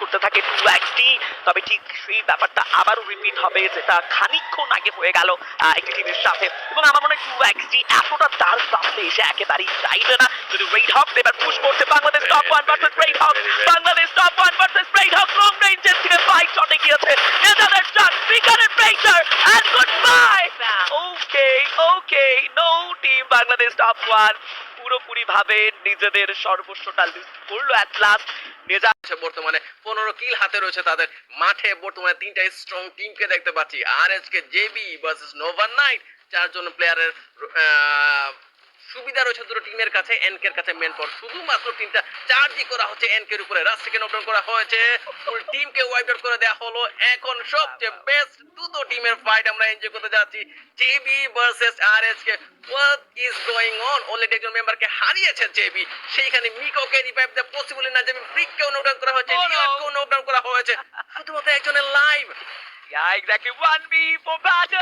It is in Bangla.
করতে থাকে টু এক্সটি তবে ঠিক সেই ব্যাপারটা আবারও রিপিট হবে যেটা খানিকক্ষণ আগে হয়ে গেল আহ, একটি টিমের সাথে। এবং আমার মনে হয় টু এক্সটি এতটা তার প্রান্তে এসে একেবারেই চাইবে না। যদি রেড হক এবার পুশ করছে Bangladesh top one versus red hawk Bangladesh top one versus red hawk long রেঞ্জের থেকে ফাইট শটে গিয়েছে। Netherland shot বিগারের pressure and good bye okay okay no team Bangladesh top one পুরোপুরি ভাবে নিজেদের সর্বস্বটা লিস্ট করল অ্যাট লাস্ট বর্তমানে পনেরো কিল হাতে রয়েছে তাদের। মাঠে বর্তমানে তিনটা স্ট্রং টিমকে দেখতে পাচ্ছি। আর এস কে জেবি ভার্সেস নোভার নাইট চারজন প্লেয়ারের সুবিধা রয়েছে দুটো টিমের কাছে এনকের কাছে মেন পর শুধুমাত্র তিনটা চার্জই করা হচ্ছে এনকের উপরে। রাশ থেকে নকডাউন করা হয়েছে। ফুল টিমকে ওয়াইপ আউট করে দেওয়া হলো। এখন সবচেয়ে বেস্ট দুটো টিমের ফাইট আমরা এনজয় করতে যাচ্ছি। JB versus R S K what is going already একজন মেম্বারকে হারিয়েছে জেবি সেইখানে মিকোকে রিভাইভ দ্য পসিবল না জেবি ফ্রিককেও নকডাউন করা হয়েছে Oh no! করা হয়েছে শুধুমাত্র একজনের live Yeah, exactly. 1v for battle